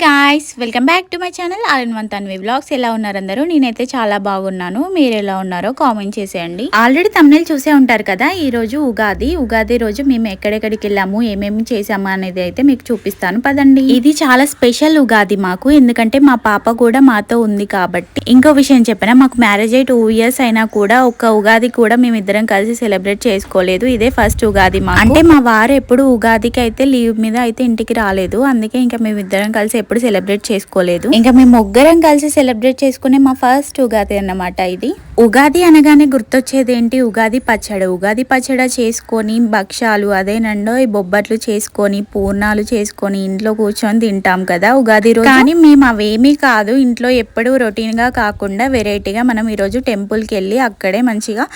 Guys welcome back to my channel all in one Tanvi vlogs ఎలా ఉన్నారు అందరూ? నేనైతే చాలా బాగున్నాను. మీరు ఎలా ఉన్నారో కామెంట్ చేసేయండి. ఆల్రెడీ తమిళ చూసే ఉంటారు కదా? ఈ రోజు ఉగాది. ఉగాది రోజు మేము ఎక్కడెక్కడికి వెళ్ళాము? ఏమేమి చేసాము అనేది అయితే మీకు చూపిస్తాను. పదండి. ఇది చాలా స్పెషల్ ఉగాది మాకు. ఎందుకంటే మా పాప కూడా మాతో ఉంది కాబట్టి. ఇంకో విషయం చెప్పిన? మాకు మ్యారేజ్ అయ్యి టూ ఇయర్స్ అయినా కూడా ఒక ఉగాది కూడా మేము ఇద్దరం కలిసి సెలబ్రేట్ చేసుకోలేదు. ఇదే ఫస్ట్ ఉగాది మా అంటే మా వారు ఎప్పుడు ఉగాదికి అయితే లీవ్ మీద అయితే ఇంటికి రాలేదు. అందుకే ఇంకా మేము ఇద్దరం కలిసి ఎప్పుడు సెలబ్రేట్ చేసుకోలేదు. ఇంకా మేము ముగ్గురం కలిసి సెలబ్రేట్ చేసుకునే మా ఫస్ట్ ఉగాది అన్నమాట ఇది. ఉగాది అనగానే గుర్తొచ్చేది ఏంటి ఉగాది పచ్చడి. ఉగాది పచ్చడి చేసుకొని భక్ష్యాలు అదేనండో ఈ బొబ్బట్లు చేసుకొని పూర్ణాలు చేసుకొని ఇంట్లో కూర్చొని తింటాం కదా ఉగాది రోజు. కానీ మేము అవేమీ కాదు. ఇంట్లో ఎప్పుడు రొటీన్గా కాకుండా వెరైటీగా మనం ఈరోజు టెంపుల్కి వెళ్ళి అక్కడే మంచిగా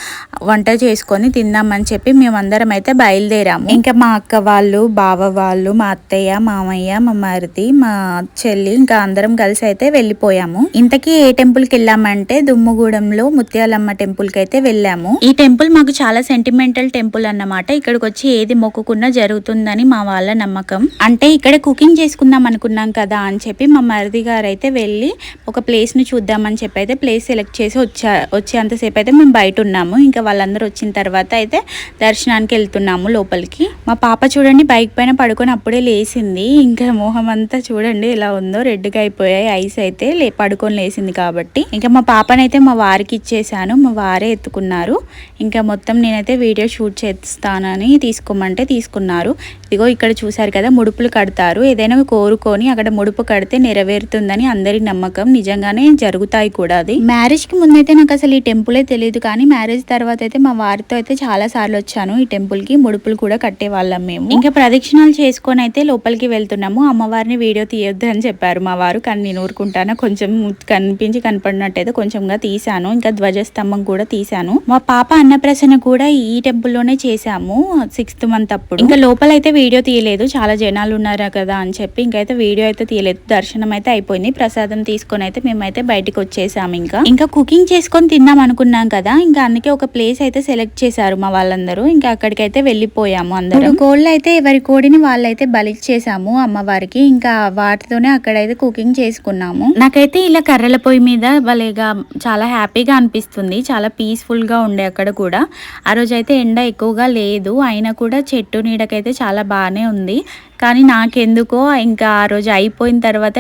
వంట చేసుకొని తిందామని చెప్పి మేమందరం అయితే బయలుదేరాము. ఇంకా మా అక్క వాళ్ళు బావ వాళ్ళు మా అత్తయ్య మామయ్య మా మరిది మా చెల్లి ఇంకా అందరం కలిసి అయితే వెళ్ళిపోయాము. ఇంతకీ ఏ టెంపుల్కి వెళ్ళామంటే దుమ్ముగూడెంలో ముత్యాలమ్మ టెంపుల్కి అయితే వెళ్ళాము. ఈ టెంపుల్ మాకు చాలా సెంటిమెంటల్ టెంపుల్ అన్నమాట. ఇక్కడికి వచ్చి ఏది మొక్కుకున్నా జరుగుతుందని మా వాళ్ళ నమ్మకం. అంటే ఇక్కడ కుకింగ్ చేసుకుందాం అనుకున్నాం కదా అని చెప్పి మా మరిది గారు అయితే వెళ్ళి ఒక ప్లేస్ని చూద్దామని చెప్పి అయితే ప్లేస్ సెలెక్ట్ చేసి వచ్చా వచ్చేంతసేపు అయితే మేము బయట ఉన్నాము. ఇంకా వాళ్ళందరూ వచ్చిన తర్వాత అయితే దర్శనానికి వెళ్తున్నాము లోపలికి. మా పాప చూడండి బైక్ పైన పడుకొని అప్పుడే లేచింది. ఇంకా మొహం అంతా చూడండి. ఎలా ఉందో. రెడ్గా అయిపోయాయి. ఐస్ అయితే లే పడుకొని లేసింది కాబట్టి. ఇంకా మా పాపనైతే మా వారికి ఇచ్చేసాను. మా వారే ఎత్తుకున్నారు. ఇంకా మొత్తం నేనైతే వీడియో షూట్ చేస్తానని తీసుకోమంటే తీసుకున్నారు. ఇదిగో ఇక్కడ చూశారు కదా ముడుపులు కడతారు. ఏదైనా కోరుకొని అక్కడ ముడుపు కడితే నెరవేరుతుందని అందరి నమ్మకం. నిజంగానే జరుగుతాయి కూడా అది. మ్యారేజ్కి ముందైతే నాకు అసలు ఈ టెంపులే తెలియదు కానీ మ్యారేజ్ తర్వాత అయితే మా వారితో అయితే చాలా సార్లు వచ్చాను. ఈ టెంపుల్కి ముడుపులు కూడా కట్టే వాళ్ళం మేము. ఇంకా ప్రదక్షిణాలు చేసుకొని అయితే లోపలికి వెళ్తున్నాము. అమ్మవారిని వీడియో తీయొద్దు అని చెప్పారు మా వారు. కానీ నేను ఊరుకుంటాను? కొంచెం కనిపించి కనపడినట్టయితే కొంచెంగా తీశాను. ఇంకా ధ్వజస్తంభం కూడా తీశాను. మా పాప అన్నప్రసన్న కూడా ఈ టెంపుల్లోనే చేశాము సిక్స్త్ మంత్ అప్పుడు. ఇంకా లోపల అయితే వీడియో తీయలేదు చాలా జనాలు ఉన్నారు కదా అని చెప్పి ఇంకైతే వీడియో అయితే తీయలేదు. దర్శనం అయితే అయిపోయింది. ప్రసాదం తీసుకొని అయితే మేమైతే బయటకు వచ్చేసాము ఇంకా. ఇంకా కుకింగ్ చేసుకొని తిందాం అనుకున్నాం కదా ఇంకా అందుకే ఒక ప్లేస్ అయితే సెలెక్ట్ చేశారు మా వాళ్ళందరూ. ఇంకా అక్కడికైతే వెళ్ళిపోయాము అందరూ. కోళ్ళు అయితే ఎవరి కోడిని వాళ్ళైతే బలిచ్చేసాము అమ్మవారికి. ఇంకా వాటితోనే అక్కడైతే కుకింగ్ చేసుకున్నాము. నాకైతే ఇలా కర్రల పొయ్యి మీద భలేగా చాలా హ్యాపీగా అనిపిస్తుంది. చాలా పీస్ఫుల్గా ఉండే అక్కడ కూడా. ఆ రోజైతే ఎండ ఎక్కువగా లేదు. అయినా కూడా చెట్టు నీడకైతే చాలా బాగానే ఉంది. కానీ నాకెందుకో ఇంకా ఆ రోజు అయిపోయిన తర్వాత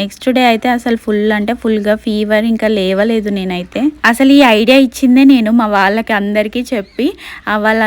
నెక్స్ట్ డే అయితే అసలు ఫుల్ అంటే ఫుల్గా ఫీవర్ ఇంకా లేవలేదు నేనైతే. అసలు ఈ ఐడియా ఇచ్చిందే నేను మా వాళ్ళకి అందరికీ చెప్పి వాళ్ళ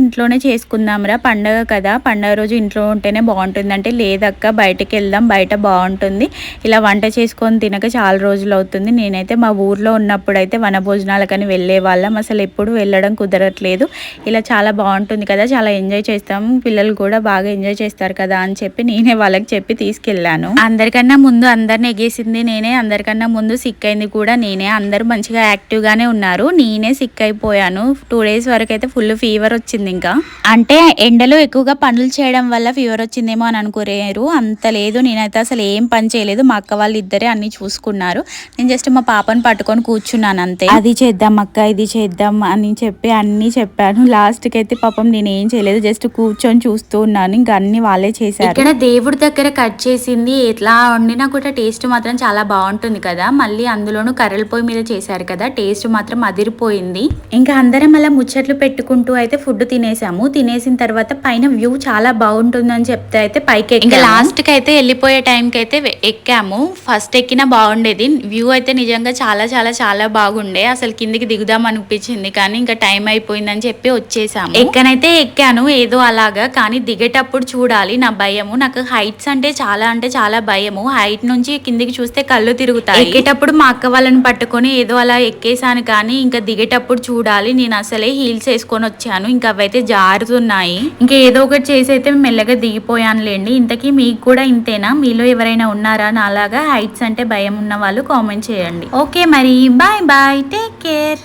ఇంట్లోనే చేసుకుందాంరా పండగ కదా పండగ రోజు ఇంట్లో ఉంటేనే బాగుంటుంది అంటే లేదక్క బయటకు వెళ్దాం బయట బాగుంటుంది ఇలా వంట చేసుకొని తినక చాలా రోజులు అవుతుంది. నేనైతే మా ఊర్లో ఉన్నప్పుడు అయితే వన భోజనాలకని వెళ్ళే వాళ్ళం అసలు ఎప్పుడు వెళ్ళడం కుదరట్లేదు. ఇలా చాలా బాగుంటుంది కదా చాలా ఎంజాయ్ చేస్తాం పిల్లలు కూడా బాగా ఎంజాయ్ చేస్తాం చేస్తారు కదా అని చెప్పి నేనే వాళ్ళకి చెప్పి తీసుకెళ్ళాను అందరికన్నా ముందు అందరిని ఎగేసింది నేనే అందరికన్నా ముందు సిక్ అయింది కూడా నేనే. అందరూ మంచిగా యాక్టివ్ గానే ఉన్నారు. నేనే సిక్ అయిపోయాను. టూ డేస్ వరకు అయితే ఫుల్ ఫీవర్ వచ్చింది ఇంకా. అంటే ఎండలో ఎక్కువగా పనులు చేయడం వల్ల ఫీవర్ వచ్చిందేమో అని అనుకోలేరు. అంత లేదు. నేనైతే అసలు ఏం పని చేయలేదు. మా అక్క వాళ్ళు ఇద్దరే అన్ని చూసుకున్నారు. నేను జస్ట్ మా పాపను పట్టుకొని కూర్చున్నాను అంతే. అది చేద్దాం అక్క ఇది చేద్దాం అని చెప్పి అన్ని చెప్పాను. లాస్ట్కి అయితే పాపం నేను ఏం చేయలేదు. జస్ట్ కూర్చొని చూస్తూ ఉన్నాను. ఇంకా అన్ని వాళ్ళే చేశారు. ఇక్కడ దేవుడి దగ్గర కట్ చేసింది ఎట్లా వండినా కూడా టేస్ట్ మాత్రం చాలా బాగుంటుంది కదా. మళ్ళీ అందులోనూ కర్రల పొయ్యి మీద చేశారు కదా. టేస్ట్ మాత్రం అదిరిపోయింది. ఇంకా అందరం అలా ముచ్చట్లు పెట్టుకుంటూ అయితే ఫుడ్ తినేసాము. తినేసిన తర్వాత పైన వ్యూ చాలా బాగుంటుందని చెప్తే అయితే పైకి ఇంకా లాస్ట్కి అయితే వెళ్ళిపోయే టైంకి అయితే ఎక్కాము. ఫస్ట్ ఎక్కినా బాగుండేది. వ్యూ అయితే నిజంగా చాలా చాలా చాలా బాగుండే. అసలు కిందికి దిగుదాం అనిపించింది కానీ ఇంకా టైం అయిపోయిందని చెప్పి వచ్చేసాము. ఎక్కనైతే ఎక్కాను ఏదో అలాగా కానీ దిగేటప్పుడు చూడాలి చూడాలి నా భయము. నాకు హైట్స్ అంటే చాలా అంటే చాలా భయము. హైట్ నుంచి కిందికి చూస్తే కళ్ళు తిరుగుతాయి. ఎక్కేటప్పుడు మా అక్క వాళ్ళని పట్టుకొని ఏదో అలా ఎక్కేసాను కానీ ఇంకా దిగేటప్పుడు చూడాలి. నేను అసలే హీల్స్ వేసుకొని వచ్చాను. ఇంకా అవైతే జారుతున్నాయి. ఇంకా ఏదో ఒకటి చేసి అయితే మెల్లగా దిగిపోయానులేండి. ఇంతకీ మీకు కూడా ఇంతేనా? మీలో ఎవరైనా ఉన్నారా? నాలాగా హైట్స్ అంటే భయం ఉన్న వాళ్ళు కామెంట్ చేయండి. ఓకే మరి. Bye bye take care